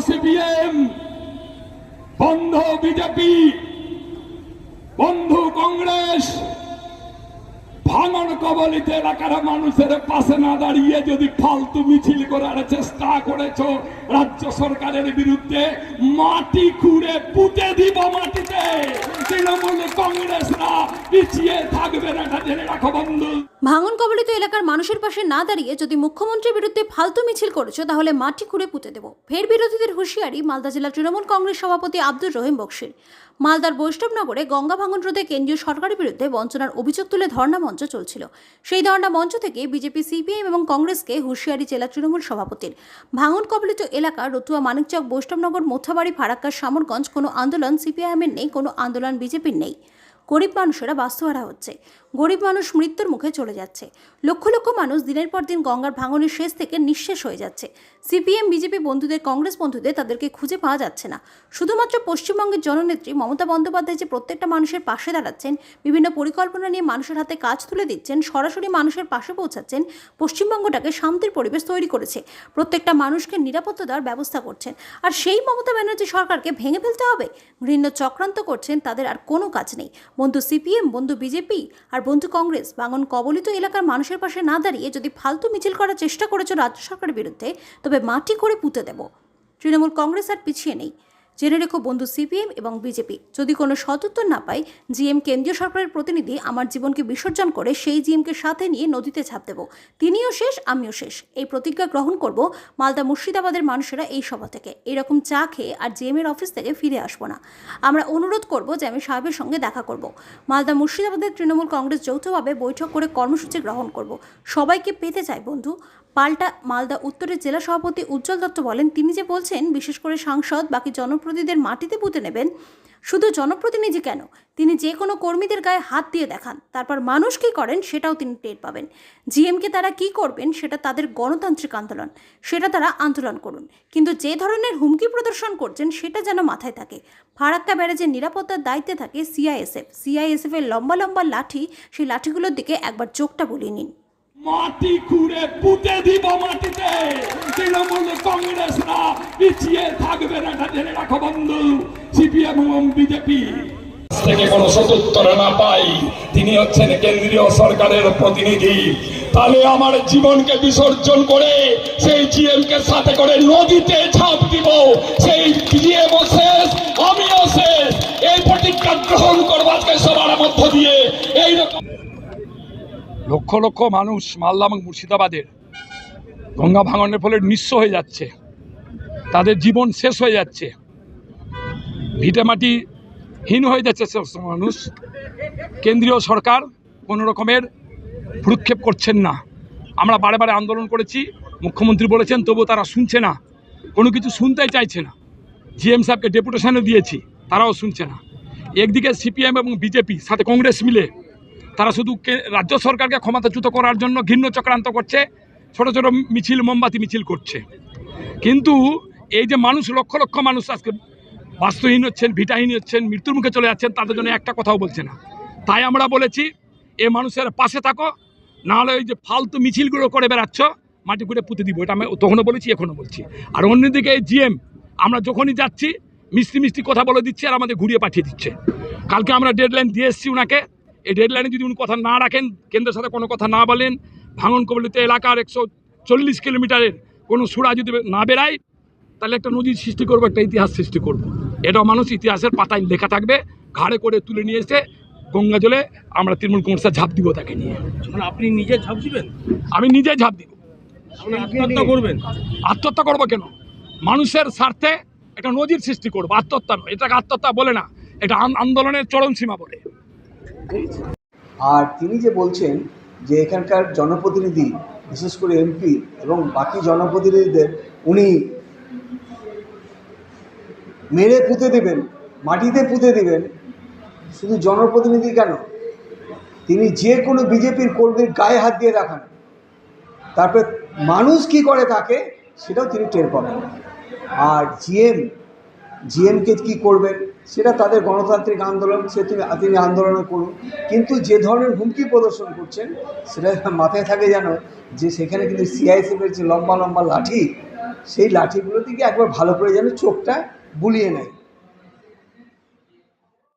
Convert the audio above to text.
CPM বন্ধ BJP বন্ধু কংগ্রেস ভাঙন কবলিত এলাকার মানুষের পাশে না দাঁড়িয়ে যদি ফালতু মিছিল করার চেষ্টা করেছ, রাজ্য সরকারের বিরুদ্ধে মাটি খুঁড়ে পুঁতে দিব মাটিতে। তৃণমূল কংগ্রেসরা পিছিয়ে থাকবে না জেনে রাখো বন্ধু। ভাঙন কবলিত এলাকার মানুষের পাশে না দাঁড়িয়ে যদি মুখ্যমন্ত্রীর বিরুদ্ধে ফালতু মিছিল করেছ, তাহলে মাটি খুঁড়ে পুঁতে দেব। ফের বিরোধীদের হুঁশিয়ারি মালদা জেলা তৃণমূল কংগ্রেস সভাপতি আব্দুর রহিম বক্সির। মালদার বৈষ্ণবনগরে গঙ্গা ভাঙন রোধে কেন্দ্রীয় সরকারের বিরুদ্ধে বঞ্চনার অভিযোগ তুলে ধর্ণা মঞ্চ। চলছিল। সেই ধর্ণা মঞ্চ থেকে বিজেপি, সিপিএম এবং কংগ্রেসকে হুঁশিয়ারি জেলা তৃণমূল সভাপতির। ভাঙন কবলিত এলাকা রতুয়া, মানিকচক, বৈষ্ণবনগর, মোথাবাড়ি ফারাক্কা সামরগঞ্জ কোনো আন্দোলন সিপিআইএমের নেই, কোনো আন্দোলন বিজেপির নেই। গরিব মানুষেরা বাস্তুহারা হচ্ছে। গরিব মানুষ মৃত্যুর মুখে চলে যাচ্ছে। লক্ষ লক্ষ মানুষ দিনের পর দিন গঙ্গার ভাঙনের শেষ থেকে নিঃশেষ হয়ে যাচ্ছে। সিপিএম, বিজেপি বন্ধুদের, কংগ্রেস বন্ধুদের তাদেরকে খুঁজে পাওয়া যাচ্ছে না। শুধুমাত্র পশ্চিমবঙ্গের জননেত্রী মমতা বন্দ্যোপাধ্যায় যে প্রত্যেকটা মানুষের পাশে দাঁড়াচ্ছেন, বিভিন্ন পরিকল্পনা নিয়ে মানুষের হাতে কাজ তুলে দিচ্ছেন, সরাসরি মানুষের পাশে পৌঁছাচ্ছেন, পশ্চিমবঙ্গটাকে শান্তির পরিবেশ তৈরি করেছে। প্রত্যেকটা মানুষকে নিরাপত্তা দেওয়ার ব্যবস্থা করছেন। আর সেই মমতা ব্যানার্জি সরকারকে ভেঙে ফেলতে হবে? ঘৃণ্য চক্রান্ত করছেন, তাদের আর কোনো কাজ নেই। বন্ধু সিপিএম, বন্ধু বিজেপি আর বন্ধু কংগ্রেস বাঙন কবলিত এলাকার মানুষের পাশে না দাঁড়িয়ে যদি ফালতু মিছিল করার চেষ্টা করেছ রাজ্য সরকারের বিরুদ্ধে, তবে মাটি করে পুঁতে দেব। তৃণমূল কংগ্রেস আর পিছিয়ে নেই। জেনে রেখো বন্ধু, সিপিএম এবং বিজেপি। যদি কোনো সদুত্তর না পাই, জিএম কেন্দ্রীয় সরকারের প্রতিনিধি আমার জীবনকে বিসর্জন করে সেই জিএমকে সাথে নিয়ে নদীতে ঝাঁপ দেব। তিনিও শেষ, আমিও শেষ। এই প্রতিজ্ঞা গ্রহণ করব মালদা মুর্শিদাবাদের মানুষেরা এই সভা থেকে। এরকম চা খেয়ে আর জিএমের অফিস থেকে ফিরে আসব না। আমরা অনুরোধ করব যে আমি সাহেবের সঙ্গে দেখা করব। মালদা মুর্শিদাবাদের তৃণমূল কংগ্রেস যৌথভাবে বৈঠক করে কর্মসূচি গ্রহণ করব। সবাইকে পেতে চাই, বন্ধু। পাল্টা মালদা উত্তরের জেলা সভাপতি উজ্জ্বল দত্ত বলেন, তিনি যে বলছেন, বিশেষ করে সাংসদ, বাকি জনপ্রতিনিধিদের মাটিতে পুঁতে নেবেন। শুধু জনপ্রতিনিধি কেন? তিনি যে কোনো কর্মীদের গায়ে হাত দিয়ে দেখান। তারপর মানুষ কী করেন সেটাও তিনি টের পাবেন। জিএমকে তারা কি করবেন সেটা তাদের গণতান্ত্রিক আন্দোলন। সেটা তারা আন্দোলন করুন। কিন্তু যে ধরনের হুমকি প্রদর্শন করছেন সেটা যেন মাথায় থাকে। ফারাক্কা ব্যারেজের নিরাপত্তার দায়িত্বে থাকে সিআইএসএফ। সিআইএসএফ এর লম্বা লম্বা লাঠি, সেই লাঠিগুলোর দিকে একবার চোখটা বুলিয়ে নিন। মাটি খুঁড়ে পুঁতে দিব মাটিতে। তৃণমূল কংগ্রেসরা পিছিয়ে থাকবে না, এটা জেনে রাখো বন্ধু, সিপিএম এবং বিজেপি। থেকে কোনো সদুত্তর না পাই, তিনি হচ্ছেন কেন্দ্রীয় সরকারের প্রতিনিধি। তাহলে আমার জীবনকে বিসর্জন করে সেই জিএম কে সাথে করে নদীতে ঝাঁপ দিব, সেই জিএম শেষ, আমিও শেষ। এই প্রতিজ্ঞা গ্রহণ করব আজকে সবার মধ্য দিয়ে। এইরকম লক্ষ লক্ষ মানুষ মালদা এবং মুর্শিদাবাদের গঙ্গা ভাঙনের ফলে নিঃস্ব হয়ে যাচ্ছে। তাদের জীবন শেষ হয়ে যাচ্ছে। ভিটেমাটি হীন হয়ে যাচ্ছে মানুষ। কেন্দ্রীয় সরকার কোনো রকমের ভ্রুক্ষেপ করছেন না। আমরা বারে বারে আন্দোলন করেছি, মুখ্যমন্ত্রী বলেছেন তবু তারা শুনছে না। কোনো কিছু শুনতেই চাইছে না। জিএম সাহেবকে ডেপুটেশনও দিয়েছি, তারাও শুনছে না। একদিকে সিপিএম এবং বিজেপি, সাথে কংগ্রেস মিলে তারা শুধু রাজ্য সরকারকে ক্ষমতাচ্যুত করার জন্য ঘৃণ্য চক্রান্ত করছে, ছোট ছোট মিছিল, মোমবাতি মিছিল করছে। কিন্তু এই যে মানুষ, লক্ষ লক্ষ মানুষ আজকে বাস্তুহীন হচ্ছেন, ভিটাহীন হচ্ছেন, মৃত্যুর মুখে চলে যাচ্ছেন, তাদের জন্য একটা কথাও বলছে না। তাই আমরা বলেছি, এ মানুষের পাশে থাকো, নাহলে ওই যে ফালতু মিছিলগুলো করে বেড়াচ্ছ, মাটি করে পুঁতে দিব। এটা আমি তখনও বলেছি, এখনও বলছি। আর অন্যদিকে এই জিএম, আমরা যখনই যাচ্ছি, মিষ্টি মিষ্টি কথা বলে দিচ্ছে আর আমাদের ঘুরিয়ে পাঠিয়ে দিচ্ছে। কালকে আমরা ডেডলাইন দিয়ে এসেছি ওনাকে এই ডেডলাইনে যদি উনি কথা না রাখেন কেন্দ্রের সাথে কোনো কথা না বলেন ভাঙন কবলিত এলাকার একশো চল্লিশ কিলোমিটারের কোনো সুরা যদি না বেরায় তাহলে একটা নদীর সৃষ্টি করব একটা ইতিহাস সৃষ্টি করব। এটাও মানুষ ইতিহাসের পাতায় লেখা থাকবে ঘাড়ে করে তুলে নিয়ে এসে গঙ্গা জলে আমরা তৃণমূল কংগ্রেসে ঝাঁপ দিব তাকে নিয়ে। মানে আপনি নিজে ঝাঁপ দিবেন? আমি নিজে ঝাঁপ দিব। আত্মহত্যা করবেন? আত্মহত্যা করব কেন? মানুষের স্বার্থে একটা নদীর সৃষ্টি করব আত্মহত্যা নয় এটাকে আত্মহত্যা বলে না এটা আন্দোলনের চরম সীমা বলে। আর তিনি যে বলছেন যে এখানকার জনপ্রতিনিধি, বিশেষ করে এমপি এবং বাকি জনপ্রতিনিধিদের, উনি মেরে পুঁতে দেবেন, মাটিতে পুঁতে দেবেন। শুধু জনপ্রতিনিধি কেন? তিনি যে কোনো বিজেপির কর্মীর গায়ে হাত দিয়ে দেখান। তারপরে মানুষ কি করে তাকে, সেটাও তিনি টের পাবেন আর জিএম জিএমকে কি করবেন সেটা তাদের গণতান্ত্রিক আন্দোলন, সে তুমি তিনি আন্দোলনে করুন কিন্তু যে ধরনের হুমকি প্রদর্শন করছেন, সেটা মাথায় থাকে যেন যে সেখানে কিন্তু সিআইএসএফের যে লম্বা লম্বা লাঠি, সেই লাঠিগুলো থেকে একবার ভালো করে যেন চোখটা বুলিয়ে নেয়।